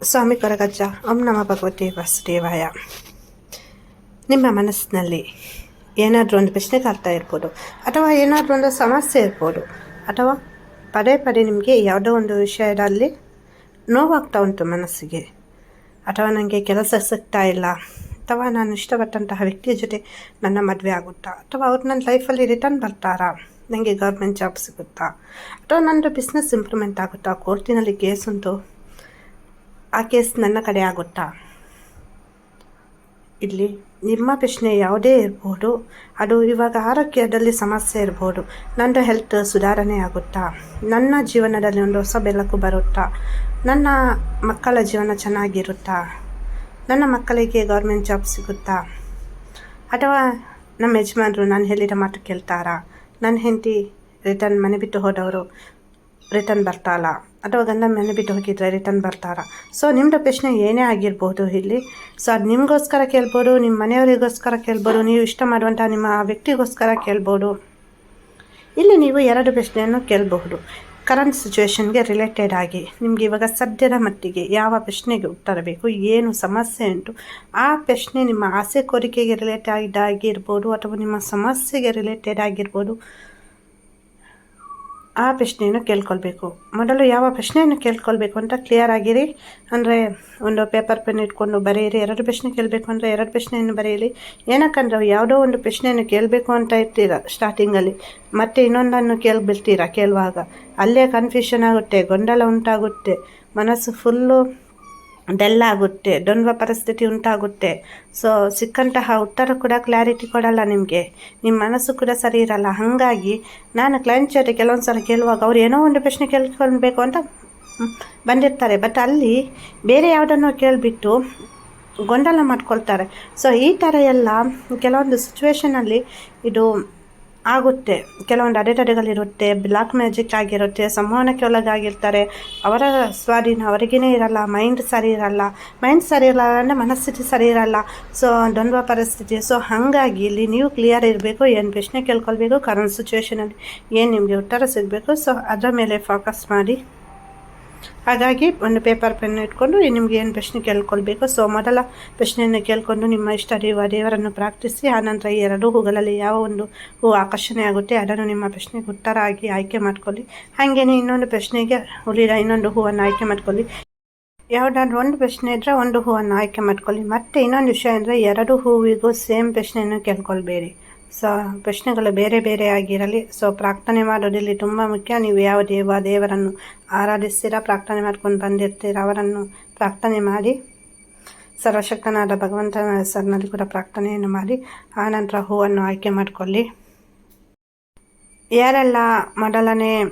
ಸ್ವಾಮಿ ಕೊರಗಜ್ಜ ಓಂ ನಮ ಭಗವತಿ ವಾಸುದೇವಾಯ. ನಿಮ್ಮ ಮನಸ್ಸಿನಲ್ಲಿ ಏನಾದರೂ ಒಂದು ಪ್ರಶ್ನೆ ಕಾಡ್ತಾ ಇರ್ಬೋದು, ಅಥವಾ ಏನಾದರೂ ಒಂದು ಸಮಸ್ಯೆ ಇರ್ಬೋದು, ಅಥವಾ ಪದೇ ಪದೇ ನಿಮಗೆ ಯಾವುದೋ ಒಂದು ವಿಷಯದಲ್ಲಿ ನೋವಾಗ್ತಾ ಉಂಟು ಮನಸ್ಸಿಗೆ, ಅಥವಾ ನನಗೆ ಕೆಲಸ ಸಿಗ್ತಾ ಇಲ್ಲ, ಅಥವಾ ನಾನು ಇಷ್ಟಪಟ್ಟಂತಹ ವ್ಯಕ್ತಿಯ ಜೊತೆ ನನ್ನ ಮದುವೆ ಆಗುತ್ತಾ, ಅಥವಾ ಅವ್ರು ನನ್ನ ಲೈಫಲ್ಲಿ ರಿಟರ್ನ್ ಬರ್ತಾರಾ ನನಗೆ ಗೌರ್ಮೆಂಟ್ ಜಾಬ್ ಸಿಗುತ್ತಾ, ಅಥವಾ ನನ್ನದು ಬಿಸ್ನೆಸ್ ಇಂಪ್ರೂವ್ಮೆಂಟ್ ಆಗುತ್ತಾ, ಕೋರ್ಟಿನಲ್ಲಿ ಕೇಸ್ ಉಂಟು ಆ ಕೇಸ್ ನನ್ನ ಕಡೆ ಆಗುತ್ತಾ? ಇಲ್ಲಿ ನಿಮ್ಮ ಪ್ರಶ್ನೆ ಯಾವುದೇ ಇರ್ಬೋದು. ಅದು ಇವಾಗ ಆರೋಗ್ಯದಲ್ಲಿ ಸಮಸ್ಯೆ ಇರ್ಬೋದು. ನನ್ನ ಹೆಲ್ತ್ ಸುಧಾರಣೆ ಆಗುತ್ತಾ? ನನ್ನ ಜೀವನದಲ್ಲಿ ಒಂದು ಹೊಸ ಬೆಳಕು ಬರುತ್ತಾ? ನನ್ನ ಮಕ್ಕಳ ಜೀವನ ಚೆನ್ನಾಗಿರುತ್ತಾ? ನನ್ನ ಮಕ್ಕಳಿಗೆ ಗೌರ್ಮೆಂಟ್ ಜಾಬ್ ಸಿಗುತ್ತಾ? ಅಥವಾ ನಮ್ಮ ಯಜಮಾನರು ನಾನು ಹೇಳಿದ ಮಾತು ಕೇಳ್ತಾರಾ? ನನ್ನ ಹೆಂಡತಿ ರಿಟರ್ನ್ ಮನೆ ಬಿಟ್ಟು ಹೋದವರು ರಿಟರ್ನ್ ಬರ್ತಾಲ್ಲ ಅಥವಾ ಗಂಡ ಮನೆ ಬಿಟ್ಟು ಹೋಗಿದ್ರೆ ರಿಟರ್ನ್ ಬರ್ತಾರ. ಸೊ ನಿಮ್ಮದು ಪ್ರಶ್ನೆ ಏನೇ ಆಗಿರ್ಬೋದು ಇಲ್ಲಿ. ಸೊ ಅದು ನಿಮಗೋಸ್ಕರ ಕೇಳ್ಬೋದು ನಿಮ್ಮ ಮನೆಯವರಿಗೋಸ್ಕರ ಕೇಳ್ಬೋದು, ನೀವು ಇಷ್ಟ ಮಾಡುವಂಥ ನಿಮ್ಮ ವ್ಯಕ್ತಿಗೋಸ್ಕರ ಕೇಳ್ಬೋದು. ಇಲ್ಲಿ ನೀವು ಎರಡು ಪ್ರಶ್ನೆಯನ್ನು ಕೇಳಬಹುದು. ಕರೆಂಟ್ ಸಿಚುವೇಶನ್ಗೆ ರಿಲೇಟೆಡ್ ಆಗಿ ನಿಮಗೆ ಇವಾಗ ಸದ್ಯದ ಮಟ್ಟಿಗೆ ಯಾವ ಪ್ರಶ್ನೆಗೆ ಉತ್ತರ ಬೇಕು, ಏನು ಸಮಸ್ಯೆ ಉಂಟು, ಆ ಪ್ರಶ್ನೆ ನಿಮ್ಮ ಆಸೆ ಕೋರಿಕೆಗೆ ರಿಲೇಟೆಡ್ ಆಗಿರ್ಬೋದು ಅಥವಾ ನಿಮ್ಮ ಸಮಸ್ಯೆಗೆ ರಿಲೇಟೆಡ್ ಆಗಿರ್ಬೋದು ಆ ಪ್ರಶ್ನೆಯನ್ನು ಕೇಳ್ಕೊಳ್ಬೇಕು. ಮೊದಲು ಯಾವ ಪ್ರಶ್ನೆಯನ್ನು ಕೇಳ್ಕೊಳ್ಬೇಕು ಅಂತ ಕ್ಲಿಯರ್ ಆಗಿರಿ. ಅಂದರೆ ಒಂದು ಪೇಪರ್ ಪೆನ್ ಇಟ್ಕೊಂಡು ಬರೆಯಿರಿ. ಎರಡು ಪ್ರಶ್ನೆ ಕೇಳಬೇಕು ಅಂದರೆ ಎರಡು ಪ್ರಶ್ನೆಯನ್ನು ಬರೆಯಿರಿ. ಏನಕ್ಕಂದ್ರೆ ಯಾವುದೋ ಒಂದು ಪ್ರಶ್ನೆಯನ್ನು ಕೇಳಬೇಕು ಅಂತ ಇರ್ತೀರ ಸ್ಟಾರ್ಟಿಂಗಲ್ಲಿ ಮತ್ತೆ ಇನ್ನೊಂದನ್ನು ಕೇಳಿಬಿಡ್ತೀರ ಕೇಳುವಾಗ. ಅಲ್ಲೇ ಕನ್ಫ್ಯೂಷನ್ ಆಗುತ್ತೆ, ಗೊಂದಲ ಉಂಟಾಗುತ್ತೆ. ಮನಸ್ಸು ಫುಲ್ಲು ಡಲ್ ಆಗುತ್ತೆ. ದ್ವಂದ್ವ ಪರಿಸ್ಥಿತಿ ಉಂಟಾಗುತ್ತೆ. ಸೊ ಸಿಕ್ಕಂತಹ ಉತ್ತರ ಕೂಡ ಕ್ಲಾರಿಟಿ ಕೊಡಲ್ಲ ನಿಮಗೆ. ನಿಮ್ಮ ಮನಸ್ಸು ಕೂಡ ಸರಿ ಇರಲ್ಲ. ಹಾಗಾಗಿ ನಾನು ಕ್ಲೈಂಟ್ ಜೊತೆ ಕೆಲವೊಂದು ಸಲ ಕೇಳುವಾಗ ಅವ್ರು ಏನೋ ಒಂದು ಪ್ರಶ್ನೆ ಕೇಳ್ಕೊಳ್ಬೇಕು ಅಂತ ಬಂದಿರ್ತಾರೆ. ಬಟ್ ಅಲ್ಲಿ ಬೇರೆ ಯಾವುದನ್ನು ಕೇಳಿಬಿಟ್ಟು ಗೊಂದಲ ಮಾಡ್ಕೊಳ್ತಾರೆ. ಸೊ ಈ ಥರ ಎಲ್ಲ ಕೆಲವೊಂದು ಸಿಚುವೇಷನಲ್ಲಿ ಇದು ಆಗುತ್ತೆ. ಕೆಲವೊಂದು ಅಡೆತಡೆಗಳಿರುತ್ತೆ ಬ್ಲಾಕ್ ಮ್ಯಾಜಿಕ್ ಆಗಿರುತ್ತೆ ಸಂವಹನಕ್ಕೆ ಒಳಗಾಗಿರ್ತಾರೆ ಅವರ ಸ್ವಾಧೀನ ಅವರಿಗೇ ಇರಲ್ಲ ಮೈಂಡ್ ಸರಿ ಇರಲ್ಲ. ಮೈಂಡ್ ಸರಿ ಇರಲ್ಲ ಅಂದರೆ ಮನಸ್ಥಿತಿ ಸರಿ ಇರಲ್ಲ. ಸೊ ದ್ವಂದ್ವ ಪರಿಸ್ಥಿತಿ. ಸೊ ಹಾಗಾಗಿ ಇಲ್ಲಿ ನೀವು ಕ್ಲಿಯರ್ ಇರಬೇಕು, ಏನು ಪ್ರಶ್ನೆ ಕೇಳ್ಕೊಳ್ಬೇಕು ಕರೆಂಟ್ ಸಿಚುವೇಷನಲ್ಲಿ ಏನು ನಿಮಗೆ ಉತ್ತರ ಸಿಗಬೇಕು. ಸೊ ಅದರ ಮೇಲೆ ಫೋಕಸ್ ಮಾಡಿ. ಹಾಗಾಗಿ ಒಂದು ಪೇಪರ್ ಪೆನ್ ಇಟ್ಕೊಂಡು ನಿಮಗೆ ಏನು ಪ್ರಶ್ನೆ ಕೇಳ್ಕೊಳ್ಬೇಕು. ಸೊ ಮೊದಲ ಪ್ರಶ್ನೆಯನ್ನು ಕೇಳಿಕೊಂಡು ನಿಮ್ಮ ಇಷ್ಟ ದೇವ ದೇವರನ್ನು ಪ್ರಾರ್ಥಿಸಿ ಆನಂತರ ಈ ಎರಡು ಹೂಗಳಲ್ಲಿ ಯಾವ ಒಂದು ಹೂ ಆಕರ್ಷಣೆ ಆಗುತ್ತೆ ಅದನ್ನು ನಿಮ್ಮ ಪ್ರಶ್ನೆಗೆ ಉತ್ತರ ಆಗಿ ಆಯ್ಕೆ ಮಾಡ್ಕೊಳ್ಳಿ. ಹಾಗೆಯೇ ಇನ್ನೊಂದು ಪ್ರಶ್ನೆಗೆ ಉಳಿದ ಇನ್ನೊಂದು ಹೂವನ್ನು ಆಯ್ಕೆ ಮಾಡ್ಕೊಳ್ಳಿ. ಯಾವುದಾದ್ರೂ ಒಂದು ಪ್ರಶ್ನೆ ಇದ್ದರೆ ಒಂದು ಹೂವನ್ನು ಆಯ್ಕೆ ಮಾಡ್ಕೊಳ್ಳಿ. ಮತ್ತು ಇನ್ನೊಂದು ವಿಷಯ ಅಂದರೆ ಎರಡು ಹೂವಿಗೂ ಸೇಮ್ ಪ್ರಶ್ನೆಯನ್ನು ಕೇಳ್ಕೊಳ್ಬೇಡಿ. ಸೊ, ಪ್ರಶ್ನೆಗಳು ಬೇರೆ ಬೇರೆ ಆಗಿರಲಿ. ಸೊ ಪ್ರಾರ್ಥನೆ ಮಾಡೋದಿಲ್ಲಿ ತುಂಬ ಮುಖ್ಯ. ನೀವು ಯಾವ ದೇವ, ದೇವರನ್ನು ಆರಾಧಿಸ್ತೀರಾ? ಪ್ರಾರ್ಥನೆ ಮಾಡ್ಕೊಂಡು ಬಂದಿರ್ತೀರ? ಅವರನ್ನು ಪ್ರಾರ್ಥನೆ ಮಾಡಿ. ಸರ್ವಶಕ್ತನಾದ ಭಗವಂತನ ಹೆಸರಿನಲ್ಲಿ ಕೂಡ ಪ್ರಾರ್ಥನೆಯನ್ನು ಮಾಡಿ. ಆನಂತರ ಹೂವನ್ನು ಆಯ್ಕೆ ಮಾಡಿಕೊಳ್ಳಿ. ಯಾರೆಲ್ಲ ಮೊದಲನೇ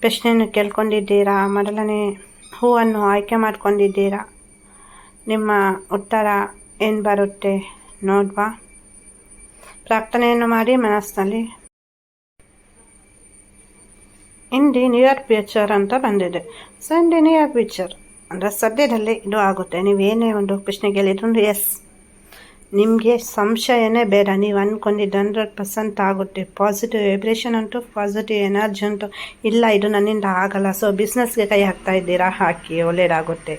ಪ್ರಶ್ನೆಯನ್ನು ಕೇಳ್ಕೊಂಡಿದ್ದೀರಾ? ಮೊದಲನೇ ಹೂವನ್ನು ಆಯ್ಕೆ ಮಾಡ್ಕೊಂಡಿದ್ದೀರಾ? ನಿಮ್ಮ ಉತ್ತರ ಏನು ಬರುತ್ತೆ ನೋಡುವ. ಪ್ರಾರ್ಥನೆಯನ್ನು ಮಾಡಿ ಮನಸ್ಸಿನಲ್ಲಿ ಇಂಡಿ ನ್ಯೂ ಇಯರ್ ಪಿಕ್ಚರ್ ಅಂತ ಬಂದಿದೆ. ಸೊ ಇಂಡಿ ನ್ಯೂ ಇಯರ್ ಪಿಕ್ಚರ್ ಅಂದರೆ ಸದ್ಯದಲ್ಲಿ ಇದು ಆಗುತ್ತೆ. ನೀವೇನೇ ಒಂದು ಪ್ರಶ್ನೆ ಕೇಳಿದ್ರು ಎಸ್ ನಿಮಗೆ ಸಂಶಯನೇ ಬೇಡ. ನೀವು ಅಂದ್ಕೊಂಡಿದ್ದು ಹಂಡ್ರೆಡ್ ಪರ್ಸೆಂಟ್ ಆಗುತ್ತೆ. ಪಾಸಿಟಿವ್ ವೈಬ್ರೇಷನ್ ಉಂಟು ಪಾಸಿಟಿವ್ ಎನರ್ಜಿ ಉಂಟು ಇಲ್ಲ. ಇದು ನನ್ನಿಂದ ಆಗಲ್ಲ. ಸೊ ಬಿಸ್ನೆಸ್ಗೆ ಕೈ ಹಾಕ್ತಾ ಇದ್ದೀರಾ? ಹಾಕಿ ಒಳ್ಳೆಯದಾಗುತ್ತೆ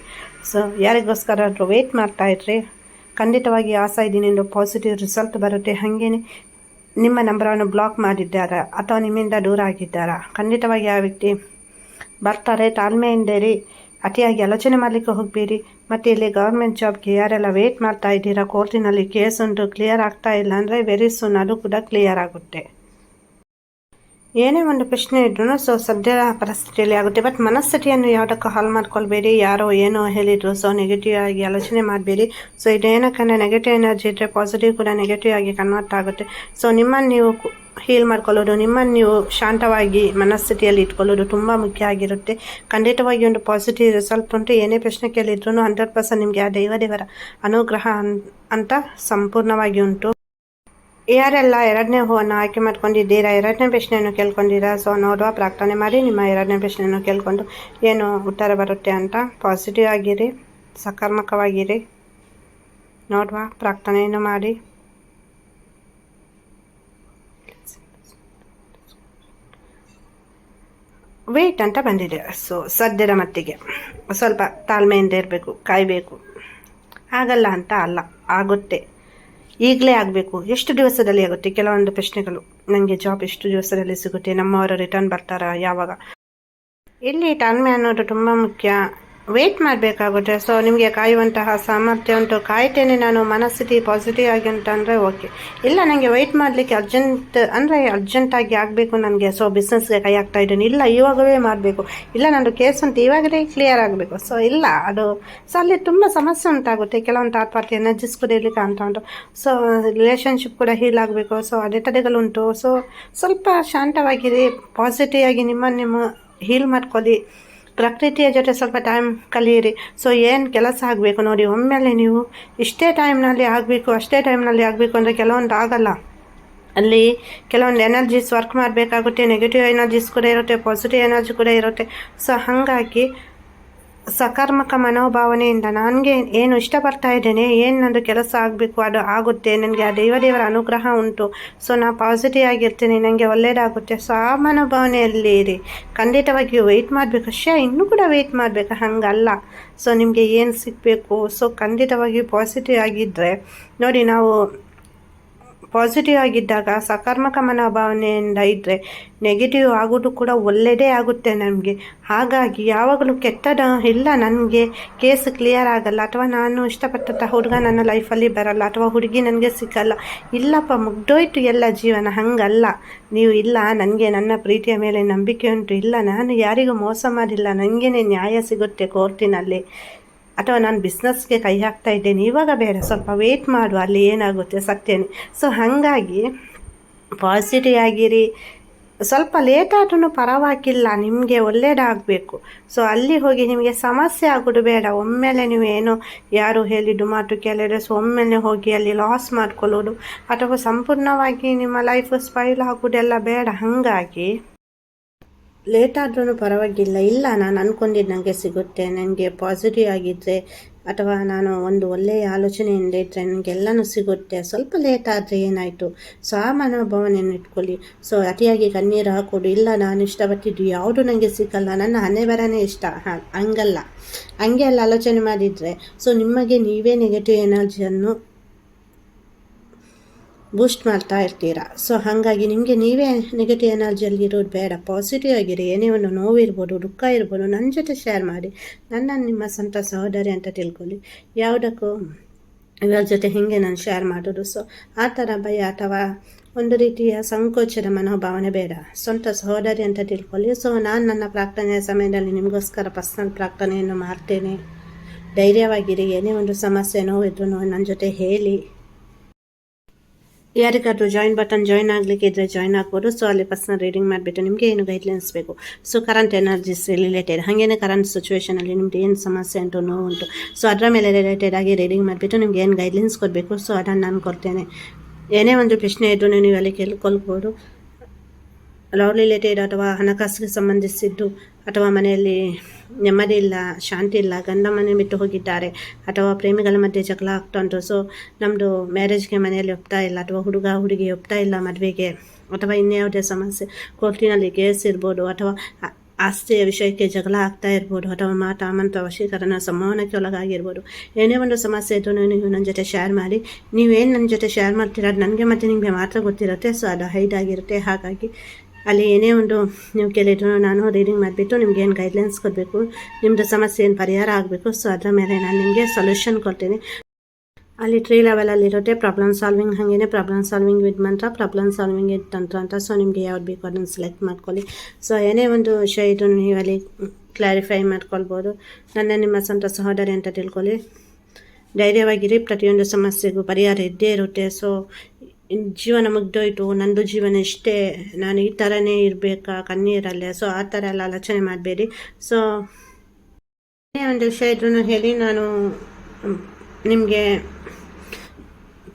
ಸೊ ಯಾರಿಗೋಸ್ಕರ ವೆಯ್ಟ್ ಮಾಡ್ತಾಯಿದ್ರಿ ಖಂಡಿತವಾಗಿ ಆಸ ಇದ್ದೀನಿ ಪಾಸಿಟಿವ್ ರಿಸಲ್ಟ್ ಬರುತ್ತೆ. ಹಾಗೇ ನಿಮ್ಮ ನಂಬರನ್ನು ಬ್ಲಾಕ್ ಮಾಡಿದ್ದಾರಾ ಅಥವಾ ನಿಮ್ಮಿಂದ ದೂರ ಆಗಿದ್ದಾರಾ? ಖಂಡಿತವಾಗಿ ಆ ವ್ಯಕ್ತಿ ಬರ್ತಾರೆ. ತಾಳ್ಮೆಯಿಂದೇರಿ. ಅತಿಯಾಗಿ ಆಲೋಚನೆ ಮಾಡಲಿಕ್ಕೆ ಹೋಗಬೇಡಿ. ಮತ್ತು ಇಲ್ಲಿ ಗೌರ್ಮೆಂಟ್ ಜಾಬ್ಗೆ ಯಾರೆಲ್ಲ ವೇಟ್ ಮಾಡ್ತಾ ಇದ್ದೀರಾ? ಕೋರ್ಟಿನಲ್ಲಿ ಕೇಸ್ ಉಂಟು ಕ್ಲಿಯರ್ ಆಗ್ತಾ ಇಲ್ಲ ಅಂದರೆ ವೆರಿ ಸೂನ್ ಅದು ಕೂಡ ಕ್ಲಿಯರ್ ಆಗುತ್ತೆ. ಏನೇ ಒಂದು ಪ್ರಶ್ನೆ ಇದ್ರೂ ಸೊ ಸದ್ಯದ ಪರಿಸ್ಥಿತಿಯಲ್ಲಿ ಆಗುತ್ತೆ. ಬಟ್ ಮನಸ್ಥಿತಿಯನ್ನು ಯಾವುದಕ್ಕೂ ಹಾಲ್ ಮಾಡ್ಕೊಳ್ಬೇಡಿ. ಯಾರೋ ಏನೋ ಹೇಳಿದ್ರು ಸೊ ನೆಗೆಟಿವ್ ಆಗಿ ಆಲೋಚನೆ ಮಾಡಬೇಡಿ. ಸೊ ಇದೇನಕ್ಕಂದರೆ ನೆಗೆಟಿವ್ ಎನರ್ಜಿ ಇದ್ದರೆ ಪಾಸಿಟಿವ್ ಕೂಡ ನೆಗೆಟಿವ್ ಆಗಿ ಕನ್ವರ್ಟ್ ಆಗುತ್ತೆ. ಸೊ ನಿಮ್ಮನ್ನು ನೀವು ಹೀಲ್ ಮಾಡ್ಕೊಳ್ಳೋದು, ನಿಮ್ಮನ್ನು ನೀವು ಶಾಂತವಾಗಿ ಮನಸ್ಥಿತಿಯಲ್ಲಿ ಇಟ್ಕೊಳ್ಳೋದು ತುಂಬ ಮುಖ್ಯ ಆಗಿರುತ್ತೆ. ಖಂಡಿತವಾಗಿ ಒಂದು ಪಾಸಿಟಿವ್ ರಿಸಲ್ಟ್ ಉಂಟು. ಏನೇ ಪ್ರಶ್ನೆ ಕೇಳಿದ್ರು ಹಂಡ್ರೆಡ್ ಪರ್ಸೆಂಟ್ ನಿಮಗೆ ಆ ದೈವ ದೇವರ ಅನುಗ್ರಹ ಅಂತ ಸಂಪೂರ್ಣವಾಗಿ ಉಂಟು. ಯಾರೆಲ್ಲ ಎರಡನೇ ಹೂವನ್ನು ಆಯ್ಕೆ ಮಾಡ್ಕೊಂಡಿದ್ದೀರಾ? ಎರಡನೇ ಪ್ರಶ್ನೆಯನ್ನು ಕೇಳ್ಕೊಂಡಿರಾ ಸೊ ನೋಡುವ ಪ್ರಾರ್ಥನೆ ಮಾಡಿ, ನಿಮ್ಮ ಎರಡನೇ ಪ್ರಶ್ನೆಯನ್ನು ಕೇಳ್ಕೊಂಡು ಏನು ಉತ್ತರ ಬರುತ್ತೆ ಅಂತ ಪಾಸಿಟಿವ್ ಆಗಿರಿ, ಸಕಾರಾತ್ಮಕವಾಗಿರಿ. ನೋಡುವ ಪ್ರಾರ್ಥನೆಯನ್ನು ಮಾಡಿ. ವೆಯ್ಟ್ ಅಂತ ಬಂದಿದೆ. ಸೊ ಸದ್ಯದ ಮಟ್ಟಿಗೆ. ಸ್ವಲ್ಪ ತಾಳ್ಮೆಯಿಂದ ಇರಬೇಕು, ಕಾಯಬೇಕು. ಆಗಲ್ಲ ಅಂತ ಅಲ್ಲ, ಆಗುತ್ತೆ. ಈಗಲೇ ಆಗಬೇಕು. ಎಷ್ಟು ದಿವಸದಲ್ಲಿ ಆಗುತ್ತೆ? ಕೆಲವೊಂದು ಪ್ರಶ್ನೆಗಳು. ನನಗೆ ಜಾಬ್ ಎಷ್ಟು ದಿವಸದಲ್ಲಿ ಸಿಗುತ್ತೆ? ನಮ್ಮವರು ರಿಟರ್ನ್ ಬರ್ತಾರಾ ಯಾವಾಗ? ಇಲ್ಲಿ ತಾಳ್ಮೆ ಅನ್ನೋದು ತುಂಬ ಮುಖ್ಯ. ವೆಯ್ಟ್ ಮಾಡಬೇಕಾಗುತ್ತೆ. ಸೊ ನಿಮಗೆ ಕಾಯುವಂತಹ ಸಾಮರ್ಥ್ಯ ಉಂಟು. ಕಾಯ್ತೇನೆ ನಾನು, ಮನಸ್ಥಿತಿ ಪಾಸಿಟಿವ್ ಆಗಿ ಅಂತಂದರೆ ಓಕೆ ಇಲ್ಲ ನನಗೆ ವೆಯ್ಟ್ ಮಾಡಲಿಕ್ಕೆ ಅರ್ಜೆಂಟ್ ಅಂದರೆ ಅರ್ಜೆಂಟಾಗಿ ಆಗಬೇಕು ನನಗೆ. ಸೊ ಬಿಸ್ನೆಸ್ಗೆ ಕೈ ಆಗ್ತಾ ಇದ್ದೇನೆ. ಇಲ್ಲ ಇವಾಗವೇ ಮಾಡಬೇಕು. ಇಲ್ಲ, ನಂದು ಕೇಸ್ ಅಂತ ಇವಾಗಲೇ ಕ್ಲಿಯರ್ ಆಗಬೇಕು. ಸೊ ಇಲ್ಲ, ಅದು ಸೊ ಅಲ್ಲಿ ತುಂಬ ಸಮಸ್ಯೆ ಉಂಟಾಗುತ್ತೆ. ಕೆಲವೊಂದು ಆತ್ಮಹತ್ಯೆ ಎನರ್ಜಿಸ್ ಕೂಡ ಇರಲಿಕ್ಕೆ ಅಂತ ಉಂಟು. ಸೊ ರಿಲೇಷನ್ಶಿಪ್ ಕೂಡ ಹೀಲ್ ಆಗಬೇಕು. ಸೊ ಅಡೆತಡೆಗಳುಂಟು ಸೊ ಸ್ವಲ್ಪ ಶಾಂತವಾಗಿರಿ ಪಾಸಿಟಿವ್ ಆಗಿ ನಿಮ್ಮ ನಿಮ್ಮ ಹೀಲ್ ಮಾಡ್ಕೊಳ್ಳಿ. ಪ್ರಕೃತಿಯ ಜೊತೆ ಸ್ವಲ್ಪ ಟೈಮ್ ಕಲಿಯಿರಿ. ಸೊ ಏನು ಕೆಲಸ ಆಗಬೇಕು ನೋಡಿ, ಒಮ್ಮೆಲೆ ನೀವು ಇಷ್ಟೇ ಟೈಮ್ನಲ್ಲಿ ಆಗಬೇಕು, ಅಷ್ಟೇ ಟೈಮ್ನಲ್ಲಿ ಆಗಬೇಕು ಅಂದರೆ ಕೆಲವೊಂದು ಆಗಲ್ಲ. ಅಲ್ಲಿ ಕೆಲವೊಂದು ಎನರ್ಜೀಸ್ ವರ್ಕ್ ಮಾಡಬೇಕಾಗುತ್ತೆ ನೆಗೆಟಿವ್ ಎನರ್ಜೀಸ್ ಕೂಡ ಇರುತ್ತೆ ಪಾಸಿಟಿವ್ ಎನರ್ಜಿ ಕೂಡ ಇರುತ್ತೆ. ಸೊ ಹಾಗಾಗಿ ಸಕಾರಾತ್ಮಕ ಮನೋಭಾವನೆಯಿಂದ ನನಗೆ ಏನು ಇಷ್ಟಪಡ್ತಾ ಇದ್ದೇನೆ, ಏನು ನಂದು ಕೆಲಸ ಆಗಬೇಕು, ಅದು ಆಗುತ್ತೆ, ನನಗೆ ಆ ದೇವದೇವರ ಅನುಗ್ರಹ ಉಂಟು. ಸೊ ನಾನು ಪಾಸಿಟಿವ್ ಆಗಿರ್ತೀನಿ ನನಗೆ ಒಳ್ಳೆಯದಾಗುತ್ತೆ ಸೊ ಆ ಮನೋಭಾವನೆಯಲ್ಲಿ ಇರಿ. ಖಂಡಿತವಾಗಿಯೂ ವೆಯ್ಟ್ ಮಾಡಬೇಕು. ಅಷ್ಟೇ ಇನ್ನೂ ಕೂಡ ವೆಯ್ಟ್ ಮಾಡಬೇಕು. ಹಾಗಲ್ಲ. ಸೊ ನಿಮಗೆ ಏನು ಸಿಗಬೇಕು? ಸೊ ಖಂಡಿತವಾಗಿಯೂ ಪಾಸಿಟಿವ್ ಆಗಿದ್ದರೆ ನೋಡಿ ನಾವು ಪಾಸಿಟಿವ್ ಆಗಿದ್ದಾಗ ಸಕಾರಾತ್ಮಕ ಮನೋಭಾವನೆಯಿಂದ ಇದ್ದರೆ ನೆಗೆಟಿವ್ ಆಗೋದು ಕೂಡ ಒಳ್ಳೆಯದೇ ಆಗುತ್ತೆ ನಮಗೆ. ಹಾಗಾಗಿ ಯಾವಾಗಲೂ ಕೆಟ್ಟದ ಇಲ್ಲ, ನನಗೆ ಕೇಸ್ ಕ್ಲಿಯರ್ ಆಗಲ್ಲ, ಅಥವಾ ನಾನು ಇಷ್ಟಪಟ್ಟಂಥ ಹುಡುಗ ನನ್ನ ಲೈಫಲ್ಲಿ ಬರಲ್ಲ, ಅಥವಾ ಹುಡುಗಿ ನನಗೆ ಸಿಕ್ಕಲ್ಲ ಇಲ್ಲಪ್ಪ, ಮುಗ್ದೋಯ್ತು ಎಲ್ಲ ಜೀವನ. ಹಾಗಲ್ಲ. ನೀವು ಇಲ್ಲ, ನನಗೆ ನನ್ನ ಪ್ರೀತಿಯ ಮೇಲೆ ನಂಬಿಕೆ ಉಂಟು. ಇಲ್ಲ, ನಾನು ಯಾರಿಗೂ ಮೋಸ ಮಾಡಿಲ್ಲ. ನನಗೇನೆ ನ್ಯಾಯ ಸಿಗುತ್ತೆ ಕೋರ್ಟಿನಲ್ಲಿ. ಅಥವಾ ನಾನು ಬಿಸ್ನೆಸ್ಗೆ ಕೈ ಹಾಕ್ತಾ ಇದ್ದೇನೆ, ಇವಾಗ ಬೇಡ, ಸ್ವಲ್ಪ ವೇಟ್ ಮಾಡು, ಅಲ್ಲಿ ಏನಾಗುತ್ತೆ ಸತ್ಯನೇ. ಸೊ ಹಾಗಾಗಿ ಪಾಸಿಟಿವ್ ಆಗಿರಿ. ಸ್ವಲ್ಪ ಲೇಟ್ ಆದ್ರೂ ಪರವಾಗಿಲ್ಲ, ನಿಮಗೆ ಒಳ್ಳೇದಾಗಬೇಕು. ಸೊ ಅಲ್ಲಿ ಹೋಗಿ ನಿಮಗೆ ಸಮಸ್ಯೆ ಆಗೋದು ಬೇಡ. ಒಮ್ಮೆಲೆ ನೀವು ಯಾರು ಹೇಳಿದ್ದು ಮಾತು ಕೇಳಿದ್ರೆ ಸೊ ಒಮ್ಮೆಲೆ ಹೋಗಿ ಅಲ್ಲಿ ಲಾಸ್ ಮಾಡ್ಕೊಳ್ಳೋದು. ಅಥವಾ ಸಂಪೂರ್ಣವಾಗಿ ನಿಮ್ಮ ಲೈಫ್ ಸ್ಪೈಲ್ ಆಗೋದೆಲ್ಲ ಬೇಡ. ಹಾಗಾಗಿ ಲೇಟ್ ಆದ್ರೂ ಪರವಾಗಿಲ್ಲ. ಇಲ್ಲ, ನಾನು ಅಂದ್ಕೊಂಡಿದ್ದು ನನಗೆ ಸಿಗುತ್ತೆ. ನನಗೆ ಪಾಸಿಟಿವ್ ಆಗಿದ್ದರೆ ಅಥವಾ ನಾನು ಒಂದು ಒಳ್ಳೆಯ ಆಲೋಚನೆಯಿಂದ ಇದ್ದರೆ ನನಗೆಲ್ಲನೂ ಸಿಗುತ್ತೆ. ಸ್ವಲ್ಪ ಲೇಟ್ ಆದರೆ ಏನಾಯಿತು? ಸೊ, ಆ ಮನೋಭಾವನೆಯನ್ನು ಇಟ್ಕೊಳ್ಳಿ. ಸೊ, ಅತಿಯಾಗಿ ಕಣ್ಣೀರು ಹಾಕೋದು. ಇಲ್ಲ, ನಾನು ಇಷ್ಟಪಟ್ಟಿದ್ದು ಯಾವುದು ನನಗೆ ಸಿಕ್ಕಲ್ಲ ನನ್ನ ಹಣೆ ಬರನೇ ಇಷ್ಟ. ಹಾಂ, ಹಂಗಲ್ಲ. ಹಂಗೆ ಅಲ್ಲಿ ಆಲೋಚನೆ ಮಾಡಿದರೆ, ಸೊ, ನಿಮಗೆ ನೀವೇ ನೆಗೆಟಿವ್ ಎನರ್ಜಿಯನ್ನು ಬೂಸ್ಟ್ ಮಾಡ್ತಾ ಇರ್ತೀರಾ? ಸೊ ಹಾಗಾಗಿ ನಿಮಗೆ ನೀವೇ ನೆಗೆಟಿವ್ ಎನರ್ಜಿಯಲ್ಲಿ ಇರೋದು ಬೇಡ. ಪಾಸಿಟಿವ್ ಆಗಿರಿ. ಏನೇ ಒಂದು ನೋವಿರ್ಬೋದು, ದುಃಖ ಇರ್ಬೋದು ನನ್ನ ಜೊತೆ ಶೇರ್ ಮಾಡಿ. ನನ್ನ, ನಿಮ್ಮ ಸ್ವಂತ ಸಹೋದರಿ ಅಂತ ತಿಳ್ಕೊಳ್ಳಿ. ಯಾವುದಕ್ಕೂ ಇವರ ಜೊತೆ ಹೇಗೆ ನಾನು ಶೇರ್ ಮಾಡೋದು. ಸೊ ಆ ಥರ ಭಯ ಅಥವಾ ಒಂದು ರೀತಿಯ ಸಂಕೋಚದ ಮನೋಭಾವನೆ ಬೇಡ. ಸ್ವಂತ ಸಹೋದರಿ ಅಂತ ತಿಳ್ಕೊಳ್ಳಿ. ಸೊ ನಾನು ನನ್ನ ಪ್ರಾರ್ಥನೆಯ ಸಮಯದಲ್ಲಿ ನಿಮಗೋಸ್ಕರ ಪರ್ಸನಲ್ ಪ್ರಾರ್ಥನೆಯನ್ನು ಮಾಡ್ತೇನೆ. ಧೈರ್ಯವಾಗಿರಿ. ಏನೇ ಒಂದು ಸಮಸ್ಯೆ, ನೋವಿದ್ರು ನನ್ನ ಜೊತೆ ಹೇಳಿ. ಯಾರಿಗಾದ್ರೂ ಜಾಯಿನ್ ಬಟನ್ ಜಾಯಿನ್ ಆಗಲಿಕ್ಕೆ ಇದ್ದರೆ ಜಾಯಿನ್ ಆಗ್ಬೋದು. ಸೊ ಅಲ್ಲಿ ಪರ್ಸ್ನಲ್ ರೀಡಿಂಗ್ ಮಾಡಿಬಿಟ್ಟು ನಿಮಗೆ ಏನು ಗೈಡ್ಲೈನ್ಸ್ ಬೇಕು? ಸೊ ಕರೆಂಟ್ ಎನರ್ಜೀಸ್ ರಿಲೇಟೆಡ್ ಹಾಗೇನೆ ಕರೆಂಟ್ ಸಿಚುವೇಷನಲ್ಲಿ ನಿಮ್ದು ಏನು ಸಮಸ್ಯೆ ಉಂಟು, ನೋವು ಉಂಟು. ಸೊ ಅದರ ಮೇಲೆ ರಿಲೇಟೆಡ್ ಆಗಿ ರೀಡಿಂಗ್ ಮಾಡಿಬಿಟ್ಟು ನಿಮ್ಗೆ ಏನು ಗೈಡ್ಲೈನ್ಸ್ ಕೊಡಬೇಕು? ಸೊ ಅದನ್ನು ನಾನು ಕೊಡ್ತೇನೆ. ಏನೇ ಒಂದು ಪ್ರಶ್ನೆ ಇದ್ರೂ ನೀವು ಅಲ್ಲಿ ಕೇಳ್ಕೊಳ್ಬೋದು ಲವ್ ರಿಲೇಟೆಡ್ ಅಥವಾ ಹಣಕಾಸಿಗೆ ಸಂಬಂಧಿಸಿದ್ದು ಅಥವಾ ಮನೆಯಲ್ಲಿ ನೆಮ್ಮದಿ ಇಲ್ಲ, ಶಾಂತಿ ಇಲ್ಲ, ಗಂಡ ಮನೆ ಬಿಟ್ಟು ಹೋಗಿದ್ದಾರೆ ಅಥವಾ ಪ್ರೇಮಿಗಳ ಮಧ್ಯೆ ಜಗಳ ಆಗ್ತಾ ಉಂಟು. ಸೊ ನಮ್ಮದು ಮ್ಯಾರೇಜ್ಗೆ ಮನೆಯಲ್ಲಿ ಒಪ್ತಾ ಇಲ್ಲ ಅಥವಾ ಹುಡುಗ ಹುಡುಗಿ ಒಪ್ತಾ ಇಲ್ಲ ಮದುವೆಗೆ ಅಥವಾ ಇನ್ಯಾವುದೇ ಸಮಸ್ಯೆ ಕೋರ್ಟಿನಲ್ಲಿ ಕೇಸ್ ಇರ್ಬೋದು ಅಥವಾ ಆಸ್ತಿಯ ವಿಷಯಕ್ಕೆ ಜಗಳ ಆಗ್ತಾ ಇರ್ಬೋದು ಅಥವಾ ಮಾತಾಮಂತ ವಶೀಕರಣ ಸಂವಹನಕ್ಕೆ ಒಳಗಾಗಿರ್ಬೋದು. ಏನೇ ಒಂದು ಸಮಸ್ಯೆ ಇದ್ದು ನೀವು ನನ್ನ ಜೊತೆ ಶೇರ್ ಮಾಡಿ. ನೀವೇನು ನನ್ನ ಜೊತೆ ಶೇರ್ ಮಾಡ್ತೀರ? ನನಗೆ ಮತ್ತು ನಿಮಗೆ ಮಾತ್ರ ಗೊತ್ತಿರುತ್ತೆ. ಸೊ ಅದು ಹೈಡ್ ಆಗಿರುತ್ತೆ. ಹಾಗಾಗಿ ಅಲ್ಲಿ ಏನೇ ಒಂದು ನೀವು ಕೇಳಿದ್ರು ನಾನು ರೀಡಿಂಗ್ ಮಾಡಿಬಿಟ್ಟು ನಿಮ್ಗೆ ಏನು ಗೈಡ್ಲೈನ್ಸ್ ಕೊಡಬೇಕು ನಿಮ್ಮದು ಸಮಸ್ಯೆ ಏನು ಪರಿಹಾರ ಆಗಬೇಕು ಸೊ ಅದರ ಮೇಲೆ ನಾನು ನಿಮಗೆ ಸೊಲ್ಯೂಷನ್ ಕೊಡ್ತೀನಿ. ಅಲ್ಲಿ ತ್ರೀ ಲೆವೆಲಲ್ಲಿರುತ್ತೆ ಪ್ರಾಬ್ಲಮ್ ಸಾಲ್ವಿಂಗ್ ಹಾಗೇನೆ ಪ್ರಾಬ್ಲಮ್ ಸಾಲ್ವಿಂಗ್ ವಿತ್ ಮಂತ್ರ ಪ್ರಾಬ್ಲಮ್ ಸಾಲ್ವಿಂಗ್ ವಿತ್ ತಂತ್ರ ಅಂತ ಸೊ ನಿಮಗೆ ಯಾವ್ದು ಬೇಕು ಅದನ್ನು ಸೆಲೆಕ್ಟ್ ಮಾಡ್ಕೊಳ್ಳಿ. ಸೊ ಏನೇ ಒಂದು ವಿಷಯ ಇದ್ರು ನೀವು ಅಲ್ಲಿ ಕ್ಲಾರಿಫೈ ಮಾಡ್ಕೊಳ್ಬೋದು. ನನ್ನ ನಿಮ್ಮ ಸ್ವಂತ ಸಹೋದರಿ ಅಂತ ತಿಳ್ಕೊಳ್ಳಿ. ಧೈರ್ಯವಾಗಿರಿ, ಪ್ರತಿಯೊಂದು ಸಮಸ್ಯೆಗೂ ಪರಿಹಾರ ಇದ್ದೇ ಇರುತ್ತೆ. ಸೊ ಜೀವನ ಮುಗ್ದೋಯ್ತು, ನಂದು ಜೀವನ ಇಷ್ಟೇ, ನಾನು ಈ ಥರನೇ ಇರಬೇಕಾ, ಕಣ್ಣೀರಲ್ಲೇ. ಸೊ ಆ ಥರ ಎಲ್ಲ ಆಲೋಚನೆ ಮಾಡಬೇಡಿ. ಸೊ ಒಂದು ವಿಷಯ ಇದ್ರೂ ಹೇಳಿ, ನಾನು ನಿಮಗೆ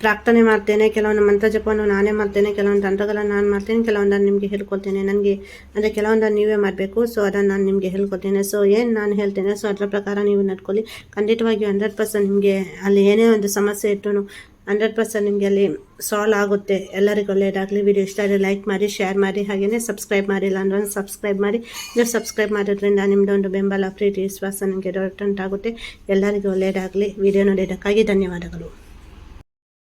ಪ್ರಾರ್ಥನೆ ಮಾಡ್ತೇನೆ. ಕೆಲವೊಂದು ಮಂತ್ರ ಜಪವನ್ನು ನಾನೇ ಮಾಡ್ತೇನೆ, ಕೆಲವೊಂದು ತಂತ್ರಗಳನ್ನು ನಾನು ಮಾಡ್ತೇನೆ, ಕೆಲವೊಂದನ್ನು ನಿಮಗೆ ಹೇಳ್ಕೊಳ್ತೇನೆ ನನಗೆ, ಅಂದರೆ ಕೆಲವೊಂದನ್ನು ನೀವೇ ಮಾಡಬೇಕು ಸೊ ಅದನ್ನು ನಾನು ನಿಮಗೆ ಹೇಳ್ಕೊಳ್ತೇನೆ ಸೊ ಏನು ನಾನು ಹೇಳ್ತೇನೆ ಸೊ ಅದರ ಪ್ರಕಾರ ನೀವು ನಡ್ಕೊಳ್ಳಿ. ಖಂಡಿತವಾಗಿ ಹಂಡ್ರೆಡ್ ಪರ್ಸೆಂಟ್ ನಿಮಗೆ ಅಲ್ಲಿ ಏನೇ ಒಂದು ಸಮಸ್ಯೆ ಇಟ್ಟು ಹಂಡ್ರೆಡ್ ಪರ್ಸೆಂಟ್ ನಿಮಗೆ ಅಲ್ಲಿ ಸಾಲ್ವ್ ಆಗುತ್ತೆ. ಎಲ್ಲರಿಗೂ ಒಳ್ಳೆಯದಾಗಲಿ ವಿಡಿಯೋ ಇಷ್ಟ ಆದರೆ ಲೈಕ್ ಮಾಡಿ ಶೇರ್ ಮಾಡಿ ಹಾಗೆಯೇ ಸಬ್ಸ್ಕ್ರೈಬ್ ಮಾಡಿಲ್ಲ ಅಂದ್ರೆ ಸಬ್ಸ್ಕ್ರೈಬ್ ಮಾಡಿ. ನೀವು ಸಬ್ಸ್ಕ್ರೈಬ್ ಮಾಡೋದ್ರಿಂದ ನಿಮ್ಮದೊಂದು ಬೆಂಬಲ, ಪ್ರೀತಿ, ವಿಶ್ವಾಸ ನನಗೆ ದೊಡ್ಡಂಟಾಗುತ್ತೆ ಎಲ್ಲರಿಗೂ ಒಳ್ಳೆಯದಾಗಲಿ ವಿಡಿಯೋ ನೋಡಿದ್ದಕ್ಕಾಗಿ ಧನ್ಯವಾದಗಳು.